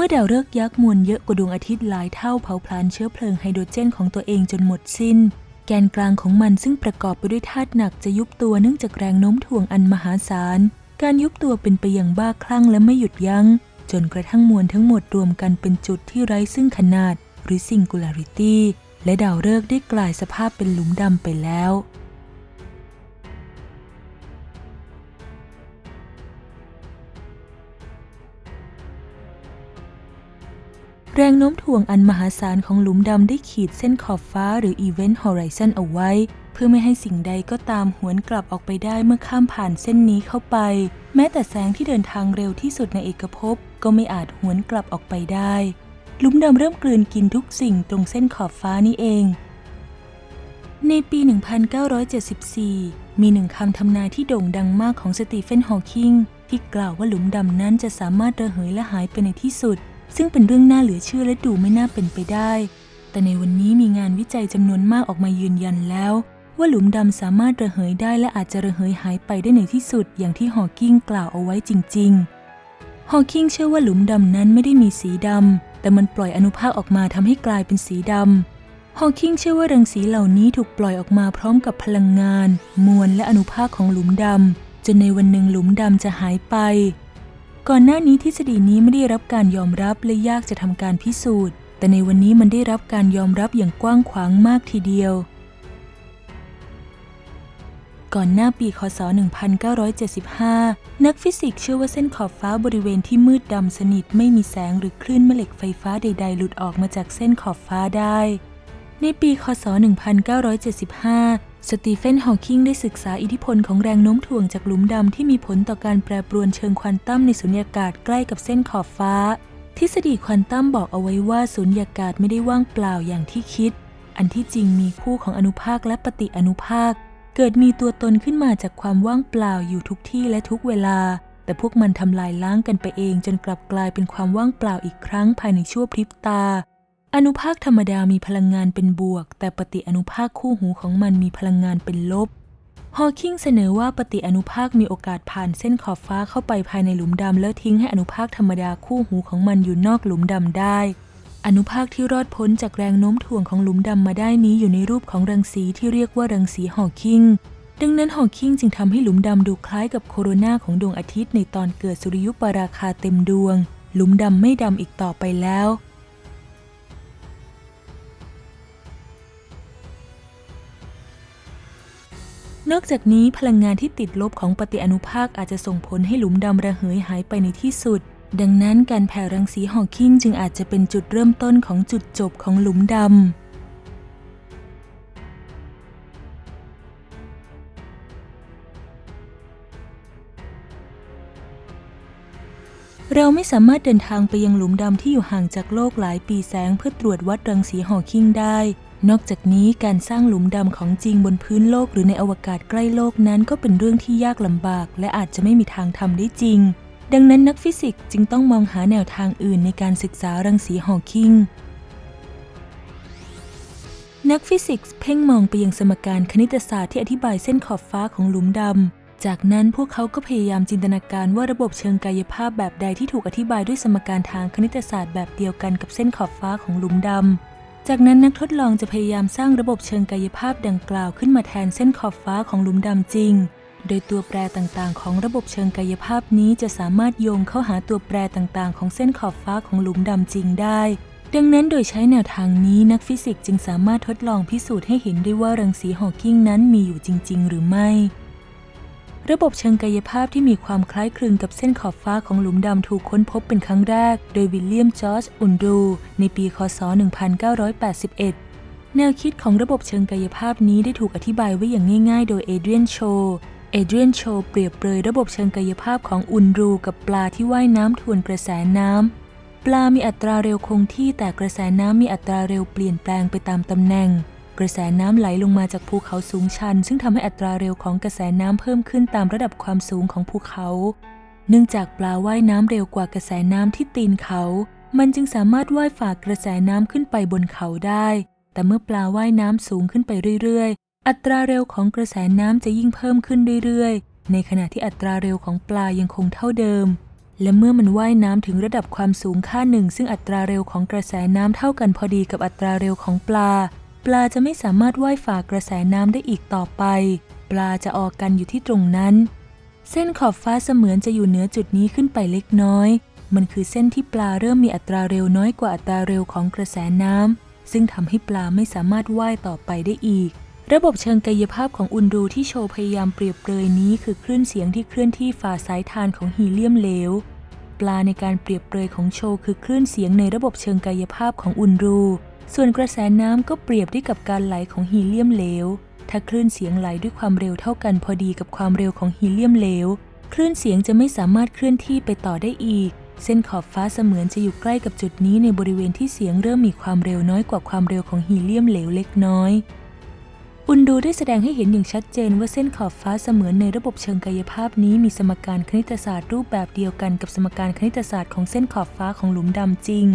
มื่อดาวฤกษ์ยักษ์มวลเยอะกว่าดวงอาทิตย์หลายเท่าเผาผลาญเชื้อเพลิงไฮโดรเจนของตัวเองจนหมดสิ้น แกนกลางของมันซึ่งประกอบไปด้วยธาตุหนักจะยุบตัวเนื่องจากแรงโน้มถ่วงอันมหาศาล การยุบตัวเป็นไปอย่างบ้าคลั่งและไม่หยุดยัง้ง จนกระทั่งมวลทั้งหมดรวมกันเป็นจุดที่ไร้ซึ่งขนาด หรือ singularity และดาวฤกษ์ได้กลายสภาพเป็นหลุมดำไปแล้ว แรงโน้มถ่วงอันมหาศาลของหลุมดำได้ขีดเส้นขอบฟ้าหรือ Event Horizon เอาไว้ เพื่อไม่ให้สิ่งใดก็ตามหวนกลับออกไปได้เมื่อข้ามผ่านเส้นนี้เข้าไป แม้แต่แสงที่เดินทางเร็วที่สุดในเอกภพก็ไม่อาจหวนกลับออกไปได้ หลุมดำเริ่มกลืนกินทุกสิ่งตรงเส้นขอบฟ้านี่เอง ในปี 1974 มีหนึ่งคำทำนายที่โด่งดังมากของสตีเฟนฮอว์กิงที่กล่าวว่าหลุมดำนั้นจะสามารถระเหยและหายไปในที่สุด ซึ่งเป็นเรื่องน่าเหลือเชื่อและดูไม่น่าเป็นไปได้ แต่ในวันนี้มีงานวิจัยจำนวนมากออกมายืนยันแล้ว ว่าหลุมดำสามารถระเหยได้และอาจจะระเหยหายไปได้ในที่สุด อย่างที่ฮอว์กิงกล่าวเอาไว้จริง ๆ ฮอว์กิงเชื่อว่าหลุมดำนั้นไม่ได้มีสีดำแต่มันปล่อยอนุภาคออกมาทำให้กลายเป็นสีดำฮอว์กิงเชื่อว่ารังสีเหล่านี้ถูกปล่อยออกมาพร้อมกับพลังงาน มวลและอนุภาคของหลุมดำจนในวันหนึ่งหลุมดำจะหายไป ก่อนหน้านี้ทฤษฎีนี้ไม่ได้รับการยอมรับและยากจะทำการพิสูจน์ แต่ในวันนี้มันได้รับการยอมรับอย่างกว้างขวางมากทีเดียว ก่อนหน้าปีคศ 1975 นักฟิสิกส์เชื่อว่าเส้นขอบฟ้าบริเวณที่มืดดำสนิทไม่มีแสงหรือคลื่นแม่เหล็กไฟฟ้าใด ๆ หลุดออกมาจากเส้นขอบฟ้าได้ ในปีคศ 1975 สตีเฟน ฮอว์กิงได้ศึกษาอิทธิพลของแรงโน้มถ่วงจากหลุมดำที่มีผลต่อการแปรปรวนเชิงควอนตัมในสุญญากาศใกล้กับเส้นขอบฟ้า ทฤษฎีควอนตัมบอกเอาไว้ว่าสุญญากาศไม่ได้ว่างเปล่าอย่างที่คิด อันที่จริงมีคู่ของอนุภาคและปฏิอนุภาค เกิดมีตัวตนขึ้นมาจากความว่างเปล่าอยู่ทุกที่และทุกเวลา แต่พวกมันทำลายล้างกันไปเองจนกลับกลายเป็นความว่างเปล่าอีกครั้งภายในชั่วพริบตา อนุภาคธรรมดามีพลังงานเป็นบวก แต่ปฏิอนุภาคคู่หูของมันมีพลังงานเป็นลบ ฮอว์กิงเสนอว่าปฏิอนุภาคมีโอกาสผ่านเส้นขอบฟ้าเข้าไปภายในหลุมดำแล้วทิ้งให้อนุภาคธรรมดาคู่หูของมันอยู่นอกหลุมดำได้ อนุภาคที่รอดพ้นจากแรงโน้มถ่วงของหลุมดำมาได้นี้อยู่ในรูปของรังสีที่เรียกว่ารังสีฮอว์กิงดังนั้นฮอว์กิงจึงทำให้หลุมดำดูคล้ายกับโคโรนาของดวงอาทิตย์ในตอนเกิดสุริยุปราคาเต็มดวง หลุมดำไม่ดำอีกต่อไปแล้ว นอกจากนี้พลังงานที่ติดลบของปฏิอนุภาคอาจจะส่งผลให้หลุมดำระเหยหายไปในที่สุด ดังนั้นการแผ่รังสีฮอว์กิงจึงอาจจะเป็นจุดเริ่มต้นของจุดจบของหลุมดำเราไม่สามารถเดินทางไปยังหลุมดำที่อยู่ห่างจากโลกหลายปีแสงเพื่อตรวจวัดรังสีฮอว์กิงได้ นอกจากนี้การสร้างหลุมดำของจริงบนพื้นโลกหรือในอวกาศใกล้โลกนั้นก็เป็นเรื่องที่ยากลำบาก และอาจจะไม่มีทางทำได้จริง ดังนั้นนักฟิสิกส์จึงต้องมองหาแนวทางอื่นในการศึกษารังสีฮอว์กิงนักฟิสิกส์เพ่งมองไปยังสมการคณิตศาสตร์ที่อธิบายเส้นขอบฟ้าของหลุมดำ จากนั้นพวกเขาก็พยายามจินตนาการว่าระบบเชิงกายภาพแบบใดที่ถูกอธิบายด้วยสมการทางคณิตศาสตร์แบบเดียวกันกับเส้นขอบฟ้าของหลุมดำ จากนั้นนักทดลองจะพยายามสร้างระบบเชิงกายภาพดังกล่าวขึ้นมาแทนเส้นขอบฟ้าของหลุมดำจริง โดยตัวแปรต่างๆ ของระบบเชิงกายภาพนี้จะสามารถโยงเข้าหาตัวแปรต่างๆ ของเส้นขอบฟ้าของหลุมดำจริงได้ ดังนั้นโดยใช้แนวทางนี้นักฟิสิกส์จึงสามารถทดลองพิสูจน์ให้เห็นได้ว่ารังสีฮอว์กิงนั้นมีอยู่จริง ๆ หรือไม่ ระบบเชิงกายภาพที่มีความคล้ายคลึงกับเส้นขอบฟ้าของหลุมดำถูกค้นพบเป็นครั้งแรก โดยวิลเลียมจอร์จอุนดู ในปี คศ 1981แนวคิดของระบบเชิงกายภาพนี้ได้ถูกอธิบายไว้อย่างง่ายๆ โดยเอเดรียนโช เอเดรียนโชเปรียบเปรยระบบเชิงกายภาพของอุนรูกับปลาที่ว่ายน้ำทวนกระแสน้ำ ปลามีอัตราเร็วคงที่แต่กระแสน้ำมีอัตราเร็วเปลี่ยนแปลงไปตามตำแหน่ง กระแสน้ำไหลลงมาจากภูเขาสูงชัน ซึ่งทำให้อัตราเร็วของกระแสน้ำเพิ่มขึ้นตามระดับความสูงของภูเขา เนื่องจากปลาว่ายน้ำเร็วกว่ากระแสน้ำที่ตีนเขา มันจึงสามารถว่ายฝ่ากระแสน้ำขึ้นไปบนเขาได้ แต่เมื่อปลาว่ายน้ำสูงขึ้นไปเรื่อยๆ อัตราเร็วของกระแสน้ำจะยิ่งเพิ่มขึ้นเรื่อยๆ ในขณะที่อัตราเร็วของปลายังคงเท่าเดิมและเมื่อมันว่ายน้ำถึงระดับความสูงค่าหนึ่ง ซึ่งอัตราเร็วของกระแสน้ำเท่ากันพอดีกับอัตราเร็วของปลา ปลาจะไม่สามารถว่ายฝ่ากระแสน้ำได้อีกต่อไป ปลาจะออกกันอยู่ที่ตรงนั้น เส้นขอบฟ้าเสมือนจะอยู่เหนือจุดนี้ขึ้นไปเล็กน้อย มันคือเส้นที่ปลาเริ่มมีอัตราเร็วน้อยกว่าอัตราเร็วของกระแสน้ำซึ่งทำให้ปลาไม่สามารถว่ายต่อไปได้อีก ระบบเชิงกายภาพของอุนรูที่โชว์พยายามเปรียบเปรยนี้คือคลื่นเสียงที่เคลื่อนที่ฝ่าสายทานของฮีเลียมเหลวปลาในการเปรียบเปรยของโชว์คือคลื่นเสียงในระบบเชิงกายภาพของอุนรู ส่วนกระแสน้ำก็เปรียบได้กับการไหลของฮีเลียมเหลว ถ้าคลื่นเสียงไหลด้วยความเร็วเท่ากันพอดีกับความเร็วของฮีเลียมเหลว คลื่นเสียงจะไม่สามารถเคลื่อนที่ไปต่อได้อีก เส้นขอบฟ้าเสมือนจะอยู่ใกล้กับจุดนี้ในบริเวณที่เสียงเริ่มมีความเร็วน้อยกว่าความเร็วของฮีเลียมเหลวเล็กน้อยอุนดูได้แสดงให้เห็นอย่างชัดเจนว่าเส้นขอบฟ้าเสมือนในระบบเชิงกายภาพนี้มีสมการคณิตศาสตร์รูปแบบเดียวกันกับสมการคณิตศาสตร์ของเส้นขอบฟ้าของหลุมดำจริง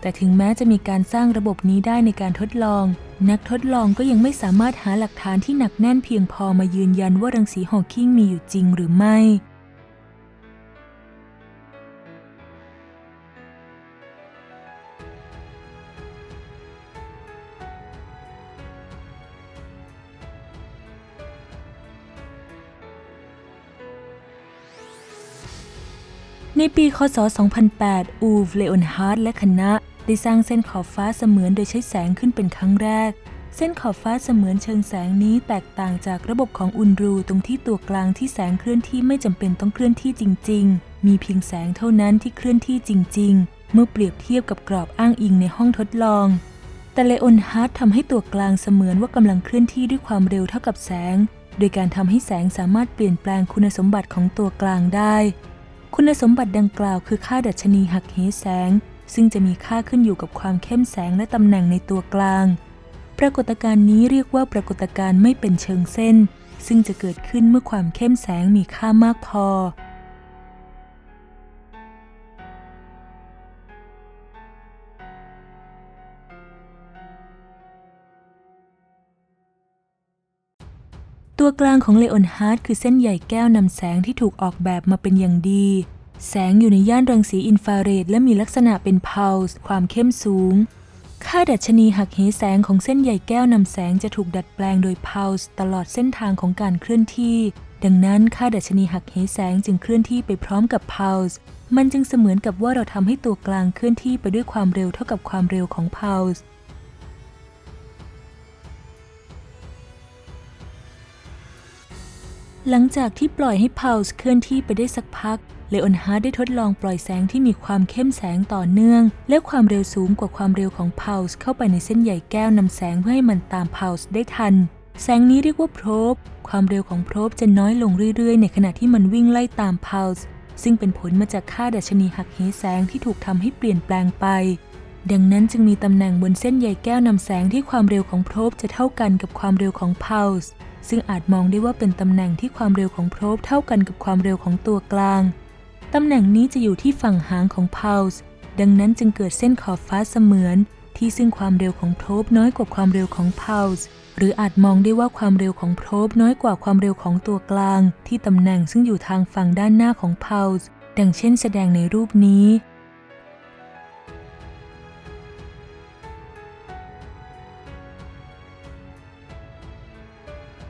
แต่ถึงแม้จะมีการสร้างระบบนี้ได้ในการทดลอง นักทดลองก็ยังไม่สามารถหาหลักฐานที่หนักแน่นเพียงพอมายืนยันว่ารังสีฮอว์กิงมีอยู่จริงหรือไม่ ในปี คศ 2008 อูฟ เลออนฮาร์ดและคณะ ได้สร้างเส้นขอบฟ้าเสมือนโดยใช้แสงขึ้นเป็นครั้งแรก เส้นขอบฟ้าเสมือนเชิงแสงนี้แตกต่างจากระบบของอุนรูตรงที่ตัวกลางที่แสงเคลื่อนที่ไม่จำเป็นต้องเคลื่อนที่จริง ๆ มีเพียงแสงเท่านั้นที่เคลื่อนที่จริง ๆ เมื่อเปรียบเทียบกับกรอบอ้างอิงในห้องทดลองแต่เลออนฮาร์ดทำให้ตัวกลางเสมือนว่ากำลังเคลื่อนที่ด้วยความเร็วเท่ากับแสง โดยการทำให้แสงสามารถเปลี่ยนแปลงคุณสมบัติของตัวกลางได้ คุณสมบัติดังกล่าวคือค่าดัชนีหักเหแสง ซึ่งจะมีค่าขึ้นอยู่กับความเข้มแสงและตำแหน่งในตัวกลาง ปรากฏการณ์นี้เรียกว่าปรากฏการณ์ไม่เป็นเชิงเส้น ซึ่งจะเกิดขึ้นเมื่อความเข้มแสงมีค่ามากพอ ตัวกลางของเลออนฮาร์ดคือเส้นใหญ่แก้วนำแสงที่ถูกออกแบบมาเป็นอย่างดี แสงอยู่ในย่านรังสีอินฟราเรดและมีลักษณะเป็นเพลส์ความเข้มสูง ค่าดัชนีหักเหแสงของเส้นใหญ่แก้วนำแสงจะถูกดัดแปลงโดยเพลส์ตลอดเส้นทางของการเคลื่อนที่ ดังนั้นค่าดัชนีหักเหแสงจึงเคลื่อนที่ไปพร้อมกับเพลส์มันจึงเสมือนกับว่าเราทำให้ตัวกลางเคลื่อนที่ไปด้วยความเร็วเท่ากับความเร็วของเพลส์หลังจากที่ปล่อยให้เพลส์เคลื่อนที่ไปได้สักพัก เลออนฮาร์ดได้ทดลองปล่อยแสงที่มีความเข้มแสงต่อเนื่อง และความเร็วสูงกว่าความเร็วของเพลส์เข้าไปในเส้นใหญ่แก้วนำแสงเพื่อให้มันตามเพลส์ได้ทัน แสงนี้เรียกว่าโพรบความเร็วของโพรบจะน้อยลงเรื่อยๆ ในขณะที่มันวิ่งไล่ตามเพลส์ซึ่งเป็นผลมาจากค่าดัชนีหักเหแสงที่ถูกทำให้เปลี่ยนแปลงไป ดังนั้นจึงมีตำแหน่งบนเส้นใยแก้วนำแสงที่ความเร็วของโพรบจะเท่ากันกับความเร็วของเพลส์ซึ่งอาจมองได้ว่าเป็นตำแหน่งที่ความเร็วของโพรบเท่ากันกับความเร็วของตัวกลาง ตำแหน่งนี้จะอยู่ที่ฝั่งหางของเพลส์ดังนั้นจึงเกิดเส้นขอบฟ้าเสมือน ที่ซึ่งความเร็วของโพรบน้อยกว่าความเร็วของเพลส์หรืออาจมองได้ว่าความเร็วของโพรบน้อยกว่าความเร็วของตัวกลาง ที่ตำแหน่งซึ่งอยู่ทางฝั่งด้านหน้าของเพลส์ดังเช่นแสดงในรูปนี้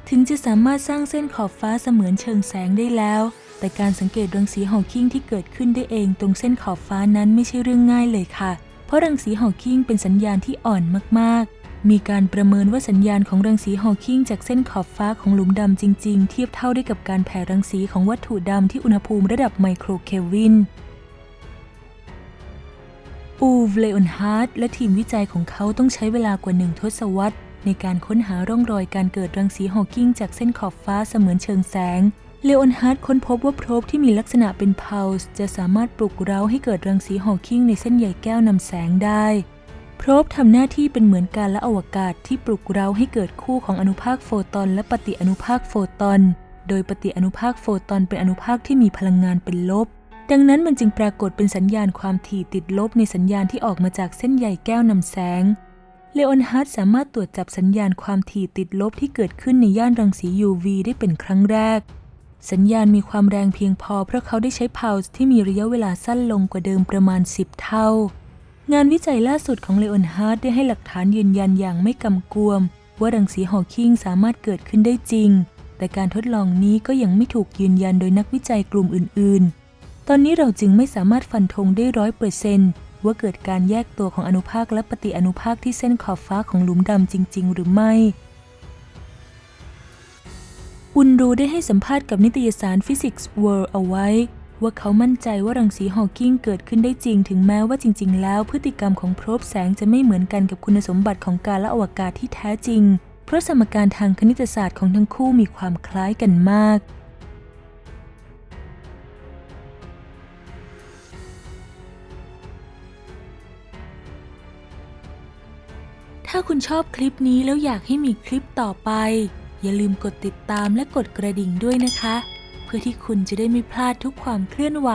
ถึงจะสามารถสร้างเส้นขอบฟ้าเสมือนเชิงแสงได้แล้ว แต่การสังเกตรังสีฮอว์กิงที่เกิดขึ้นได้เองตรงเส้นขอบฟ้านั้นไม่ใช่เรื่องง่ายเลยค่ะ เพราะรังสีฮอว์กิงเป็นสัญญาณที่อ่อนมากๆ มีการประเมินว่าสัญญาณของรังสีฮอว์กิงจากเส้นขอบฟ้าของหลุมดำจริง ๆ เทียบเท่าได้กับการแผ่รังสีของวัตถุดำที่อุณหภูมิระดับไมโครเคลวินอูฟเลออนฮาร์ดและทีมวิจัยของเขาต้องใช้เวลากว่าหนึ่งทศวรรษในการค้นหาร่องรอยการเกิดรังสีฮอว์กิงจากเส้นขอบฟ้าเสมือนเชิงแสง เลออนฮาร์ดค้นพบว่าโพรบที่มีลักษณะเป็นเพลส์จะสามารถปลุกเร้าให้เกิดรังสีฮอว์กิงในเส้นใยแก้วนำแสงได้ โพรบทำหน้าที่เป็นเหมือนการละอวกาศที่ปลุกเร้าให้เกิดคู่ของอนุภาคโฟตอนและปฏิอนุภาคโฟตอน โดยปฏิอนุภาคโฟตอนเป็นอนุภาคที่มีพลังงานเป็นลบ ดังนั้นมันจึงปรากฏเป็นสัญญาณความถี่ติดลบในสัญญาณที่ออกมาจากเส้นใยแก้วนำแสง เลออนฮาร์ดสามารถตรวจจับสัญญาณความถี่ติดลบที่เกิดขึ้นในย่านรังสี UV ได้เป็นครั้งแรก สัญญาณมีความแรงเพียงพอ เพราะเขาได้ใช้พาวส์ที่มีระยะเวลาสั้นลงกว่าเดิมประมาณ 10 เท่า งานวิจัยล่าสุดของเล o อนฮาร์ดได้ให้หลักฐานยืนยันอย่างไม่กำกวม ว่ารังสีฮอว์คิงสามารถเกิดขึ้นได้จริง แต่การทดลองนี้ก็ยังไม่ถูกยืนยันโดยนักวิจัยกลุ่มอื่น ๆ ตอนนี้เราจึงไม่สามารถฟันธงได้ร้อยเปอร์เซนต์ว่าเกิดการแยกตัวของอนุภาคและปฏิอนุภาคที่เส้นขอบฟ้าของหลุมดำจริง ๆ หรือไม่ อุนรูได้ให้สัมภาษณ์กับนิตยสาร Physics World เอาไว้ ว่าเขามั่นใจว่ารังสีฮอว์กิงเกิดขึ้นได้จริง ถึงแม้ว่าจริง ๆ แล้วพฤติกรรมของโพรบแสงจะไม่เหมือนกันกับคุณสมบัติของการละอวกาศที่แท้จริง เพราะสมการทางคณิตศาสตร์ของทั้งคู่มีความคล้ายกันมากถ้าคุณชอบคลิปนี้แล้วอยากให้มีคลิปต่อไป อย่าลืมกดติดตามและกดกระดิ่งด้วยนะคะ เพื่อที่คุณจะได้ไม่พลาดทุกความเคลื่อนไหว